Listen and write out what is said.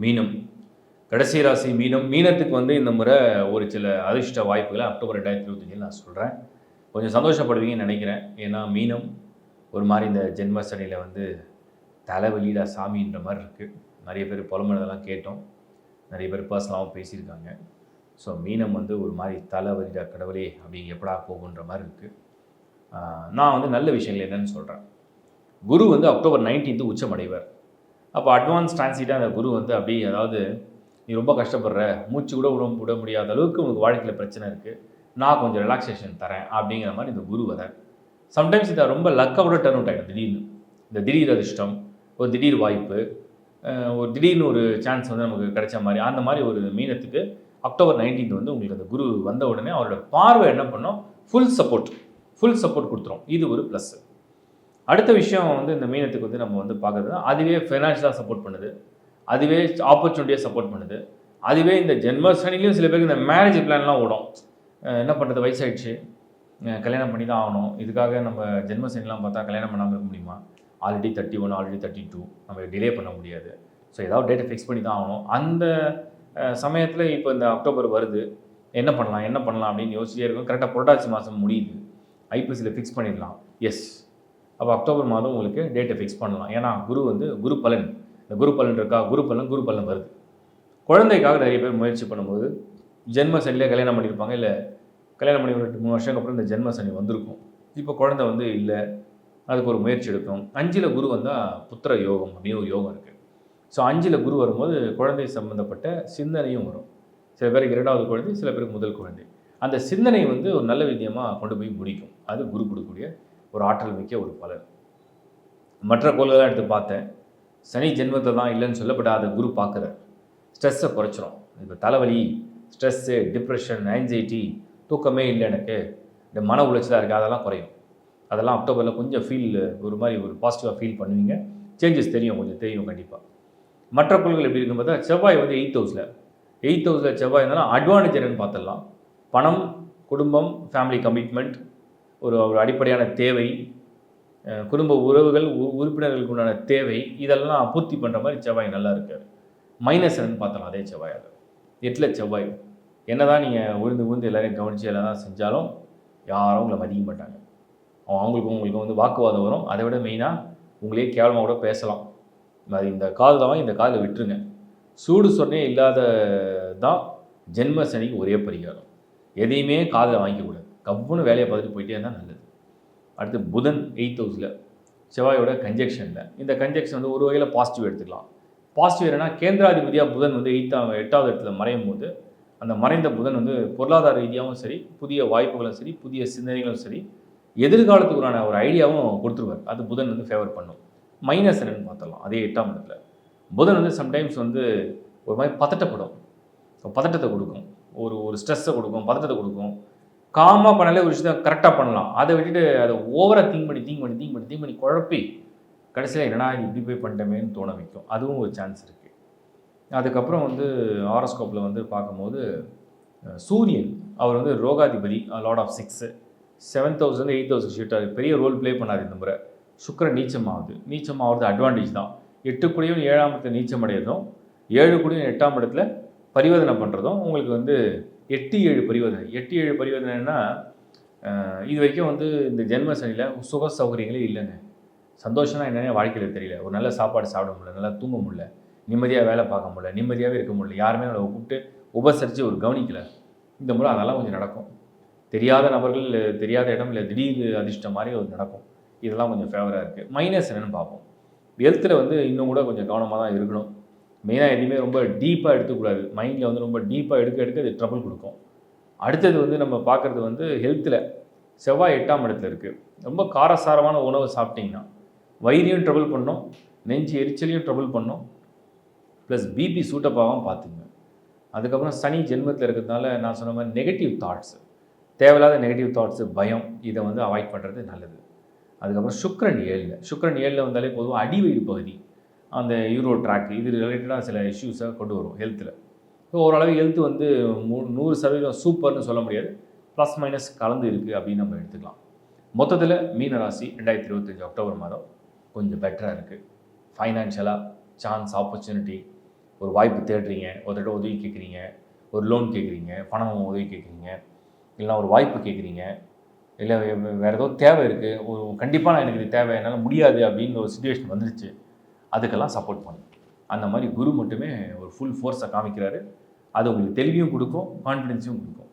மீனம். கடைசி ராசி மீனம். மீனத்துக்கு வந்து இந்த முறை ஒரு சில அதிர்ஷ்ட வாய்ப்புகளை அக்டோபர் ரெண்டாயிரத்தி இருபத்தஞ்சில் நான் சொல்கிறேன் கொஞ்சம் சந்தோஷப்படுவீங்கன்னு நினைக்கிறேன். ஏன்னா மீனம் ஒரு மாதிரி இந்த ஜென்ம வந்து தலைவலியிடா சாமின்ற மாதிரி இருக்குது நிறைய பேர் புலம்புனதெல்லாம் கேட்டோம். நிறைய பேர் பர்சனலாகவும் பேசியிருக்காங்க. ஸோ மீனம் வந்து ஒரு மாதிரி தலைவலிடா கடவுளே அப்படி எப்படா போகுன்ற மாதிரி இருக்குது நான் வந்து நல்ல விஷயங்கள் என்னன்னு சொல்கிறேன் குரு வந்து அக்டோபர் நைன்டீன்த்து உச்சமடைவார். அப்போ அட்வான்ஸ் டிரான்சிட்டாக அந்த குரு வந்து அப்படி அதாவது நீ ரொம்ப கஷ்டப்படுற மூச்சு கூட விட விட முடியாத அளவுக்கு உனக்கு வாழ்க்கையில் பிரச்சனை இருக்குது நான் கொஞ்சம் ரிலாக்ஸேஷன் தரேன். அப்படிங்கிற மாதிரி இந்த குரு வர. சம்டைம்ஸ் இதை ரொம்ப லக்காவோட டர்ன் அவுட் ஆகிடும் திடீர்னு. இந்த திடீர் அதிர்ஷ்டம் ஒரு திடீர் வாய்ப்பு ஒரு திடீர்னு ஒரு சான்ஸ் வந்து நமக்கு கிடைச்ச மாதிரி அந்த மாதிரி ஒரு மீனத்துக்கு அக்டோபர் 19th வந்து உங்களுக்கு அந்த குரு வந்த உடனே அவரோட பார்வை என்ன பண்ணோம்? ஃபுல் சப்போர்ட் ஃபுல் சப்போர்ட் கொடுத்துரும். இது ஒரு ப்ளஸ்ஸு அடுத்த விஷயம் வந்து இந்த மீனத்துக்கு வந்து நம்ம வந்து பார்க்குறது அதுவே ஃபினான்ஷியலாக சப்போர்ட் பண்ணுது. அதுவே ஆப்பர்ச்சுனிட்டியாக சப்போர்ட் பண்ணுது. அதுவே இந்த ஜென்ம சனிலையும் சில பேருக்கு இந்த மேரேஜ் பிளான்லாம் ஓடும். என்ன பண்ணுறது வயசாயிடுச்சு. கல்யாணம் பண்ணி தான் ஆகணும். இதுக்காக நம்ம ஜென்ம சனிலாம் பார்த்தா கல்யாணம் பண்ணாமல் இருக்க முடியுமா? Already thirty one already thirty two நம்ம டிலே பண்ண முடியாது. ஸோ ஏதாவது டேட்டை ஃபிக்ஸ் பண்ணி தான் ஆகணும். அந்த சமயத்தில் இப்போ இந்த அக்டோபர் வருது. என்ன பண்ணலாம்? என்ன பண்ணலாம்? அப்படின்னு யோசிச்சே இருக்கும். கரெக்டாக புரட்டாசி மாதம் முடியுது. ஐபிஎஸ்சியில் ஃபிக்ஸ் பண்ணிடலாம். எஸ் அப்போ அக்டோபர் மாதம் உங்களுக்கு டேட்டை ஃபிக்ஸ் பண்ணலாம். ஏன்னா குரு வந்து குரு பலன். இந்த குரு பலன் இருக்கா? குரு பலன் குரு பலன் வருது. குழந்தைக்காக நிறைய பேர் முயற்சி பண்ணும்போது ஜென்ம சனியில் கல்யாணம் பண்ணியிருப்பாங்க. இல்லை கல்யாணம் பண்ணி ஒரு ரெண்டு மூணு வருஷம் அப்புறம் இந்த ஜென்ம சனி வந்திருக்கும். இப்போ குழந்தை வந்து இல்லை. அதுக்கு ஒரு முயற்சி எடுக்கும் அஞ்சில் குரு வந்தால் புத்திர யோகம் அப்படின்னு ஒரு யோகம் இருக்குது ஸோ அஞ்சில் குரு வரும்போது குழந்தை சம்மந்தப்பட்ட சிந்தனையும் வரும். சில பேருக்கு இரண்டாவது குழந்தை சில பேருக்கு முதல் குழந்தை. அந்த சிந்தனை வந்து ஒரு நல்ல விஷயமாக கொண்டு போய் முடிக்கும். அது குரு கொடுக்கக்கூடிய ஒரு ஆற்றல் மிக்க ஒரு பலன் மற்ற கோள்கள்லாம் எடுத்து பார்த்தேன். சனி ஜென்மத்தை தான் இல்லைன்னு சொல்லப்பட்ட அதை குரு பார்க்குறார். ஸ்ட்ரெஸ்ஸை குறைச்சிரும். இப்போ தலைவலி ஸ்ட்ரெஸ்ஸு டிப்ரெஷன் ஆங்ஸைட்டி தூக்கமே இல்லை எனக்கு. இந்த மன உளைச்சலாக இருக்குது அதெல்லாம் குறையும். அதெல்லாம் அக்டோபரில் கொஞ்சம் ஃபீல் ஒரு மாதிரி ஒரு பாசிட்டிவாக ஃபீல் பண்ணுவீங்க. சேஞ்சஸ் தெரியும் கொஞ்சம் தெரியும் கண்டிப்பாக மற்ற கோள்கள் எப்படி இருக்கும் பார்த்தா செவ்வாய் வந்து எயித் ஹவுஸில் எயித் ஹவுஸில் செவ்வாய் இருந்தாலும் அட்வான்டேஜ் என்னன்னு பார்த்துடலாம். பணம் குடும்பம் ஃபேமிலி கமிட்மெண்ட் ஒரு ஒரு அடிப்படையான தேவை குடும்ப உறவுகள் உ- உறுப்பினர்களுக்கு உண்டான தேவை இதெல்லாம் பூர்த்தி பண்ணுற மாதிரி செவ்வாய் நல்லா இருக்கார். மைனஸ் என்னன்னு பார்த்தலாம் அதே செவ்வாயாக எட்டில் செவ்வாய். என்னதான் நீங்கள் உழுந்து உழுந்து எல்லோரையும் கவனித்து எல்லாம் தான் செஞ்சாலும் யாரும் உங்களை மதிக்க மாட்டாங்க. அவங்க- அவங்களுக்கும் உங்களுக்கும் வந்து வாக்குவாதம் வரும். அதை விட மெயினாக உங்களே கேவலமாக கூட பேசலாம். அது இந்த காதில் வாங்கி இந்த காதில் விட்டுருங்க. சூடு சொன்னே இல்லாத தான் ஜென்ம சனிக்கு ஒரே பரிகாரம். எதையுமே காதில் வாங்கிக்கக்கூடாது கவ்வுன்னு வேலையை பார்த்துட்டு போயிட்டே இருந்தால் நல்லது. அடுத்து புதன் எயித் ஹவுஸில் செவ்வாயோட கன்ஜெக்ஷனில் இந்த கன்ஜெக்ஷன் வந்து ஒரு வகையில் பாசிட்டிவ் எடுத்துக்கலாம். பாசிட்டிவ் என்னன்னா கேந்திராதிபதியாக புதன் வந்து எயித்தாம் எட்டாவது இடத்துல மறையும் போது அந்த மறைந்த புதன் வந்து பொருளாதார ரீதியாகவும் சரி புதிய வாய்ப்புகளும் சரி புதிய சிந்தனைகளும் சரி எதிர்காலத்துக்குறான ஒரு ஐடியாவும் கொடுத்துருவார். அது புதன் வந்து ஃபேவர் பண்ணும். மைனஸ் என்னன்னு பார்த்தலாம் அதே எட்டாம் இடத்துல. புதன் வந்து சம்டைம்ஸ் வந்து ஒரு மாதிரி பதட்டப்படும். பதட்டத்தை கொடுக்கும். ஒரு ஒரு ஸ்ட்ரெஸ்ஸை கொடுக்கும். பதட்டத்தை கொடுக்கும். காமாக பண்ணாலே ஒரு விஷயத்தை கரெக்டாக பண்ணலாம். அதை விட்டுட்டு அதை ஓவராக திங்க் பண்ணி திங்க் பண்ணி திங்க் பண்ணி திங்க் பண்ணி குழப்பி கடைசியில் என்னடா இது இப்படி போய் பண்ணிட்டமேன்னு தோண வைக்கும். அதுவும் ஒரு சான்ஸ் இருக்குது அதுக்கப்புறம் வந்து ஆரோஸ்கோப்பில் வந்து பார்க்கும்போது சூரியன் அவர் வந்து ரோகாதிபதி lord of six seven thousand eight thousand ஷீட்டாக பெரிய ரோல் ப்ளே பண்ணார் இந்த முறை. சுக்கரன் நீச்சம் ஆகுது. நீச்சம் ஆகிறது அட்வான்டேஜ் தான். எட்டு கூடியும் ஏழாம் இடத்துல நீச்சம் அடையிறதும் ஏழு கூடியும் எட்டாம் இடத்துல பரிவர்த்தனை பண்ணுறதும் உங்களுக்கு வந்து எட்டு ஏழு பரிவர்த்தனை. எட்டு ஏழு பரிவர்த்தனைன்னா இது வரைக்கும் வந்து இந்த ஜென்ம சனியில் சுக சௌகரியங்களே இல்லைங்க. சந்தோஷம்னா என்னென்ன வாழ்க்கையில் தெரியல. ஒரு நல்ல சாப்பாடு சாப்பிட முடியல நல்லா தூங்க முடியல நிம்மதியாக வேலை பார்க்க முடியல நிம்மதியாகவே இருக்க முடியல யாருமே நம்மளை கூப்பிட்டு உபசரித்து ஒரு கவனிக்கலை. இந்த முறை அதெல்லாம் கொஞ்சம் நடக்கும். தெரியாத நபர்கள் தெரியாத இடம் இல்லை திடீர் அதிர்ஷ்டம் மாதிரி ஒரு நடக்கும். இதெல்லாம் கொஞ்சம் ஃபேவராக இருக்குது மைனஸ் என்னென்னு பார்ப்போம். ஹெல்த்தில் வந்து இன்னும் கூட கொஞ்சம் கவனமாக தான் இருக்கணும். மெயினாக எதுவுமே ரொம்ப டீப்பாக எடுத்துக்கூடாது மைண்டில் வந்து ரொம்ப டீப்பாக எடுக்க எடுக்க அது ட்ரபிள் கொடுக்கும். அடுத்தது வந்து நம்ம பார்க்குறது வந்து ஹெல்த்தில் செவ்வாய் எட்டாம் இடத்துல இருக்குது ரொம்ப காரசாரமான உணவு சாப்பிட்டிங்கன்னா வயிறையும் ட்ரபிள் பண்ணும் நெஞ்சு எரிச்சலையும் ட்ரபிள் பண்ணும் ப்ளஸ் பிபி சூட்டப்பாகவும் பார்த்துங்க. அதுக்கப்புறம் சனி ஜென்மத்தில் இருக்கிறதுனால நான் சொன்ன மாதிரி நெகட்டிவ் தாட்ஸு தேவையில்லாத நெகட்டிவ் தாட்ஸு பயம் இதை வந்து அவாய்ட் பண்ணுறது நல்லது. அதுக்கப்புறம் சுக்கரன் ஏழில் சுக்கரன் ஏழில் வந்தாலே பொதுவாக அடிவயிறு பகுதி அந்த யூரோ ட்ராக் இது ரிலேட்டடாக சில இஷ்யூஸை கொண்டு வரும் ஹெல்த்தில் ஸோ ஓரளவு ஹெல்த் வந்து மூ- நூறு சதவீதம் சூப்பர்னு சொல்ல முடியாது. ப்ளஸ் மைனஸ் கலந்து இருக்குது அப்படின்னு நம்ம எடுத்துக்கலாம். மொத்தத்தில் மீன ராசி ரெண்டாயிரத்தி இருபத்தஞ்சி அக்டோபர் மாதம் கொஞ்சம் பெட்டராக இருக்குது ஃபைனான்ஷியலாக சான்ஸ் ஆப்பர்ச்சுனிட்டி ஒரு வாய்ப்பு தேடுறீங்க ஒருத்தட்ட உதவி கேட்குறீங்க ஒரு லோன் கேட்குறீங்க பணம் உதவி கேட்குறீங்க இல்லைனா ஒரு வாய்ப்பு கேட்குறீங்க இல்லை வேறு ஏதோ தேவை இருக்குது ஒரு கண்டிப்பாக நான் எனக்கு இது தேவை என்னால் முடியாது அப்படின்னு ஒரு சுச்சுவேஷன் வந்துருச்சு. அதுக்கெல்லாம் சப்போர்ட் பண்ணும் அந்த மாதிரி குரு மட்டுமே ஒரு ஃபுல் ஃபோர்ஸை காமிக்கிறாரு. அது உங்களுக்கு தெளிவையும் கொடுக்கும் கான்ஃபிடென்ஸையும் கொடுக்கும்.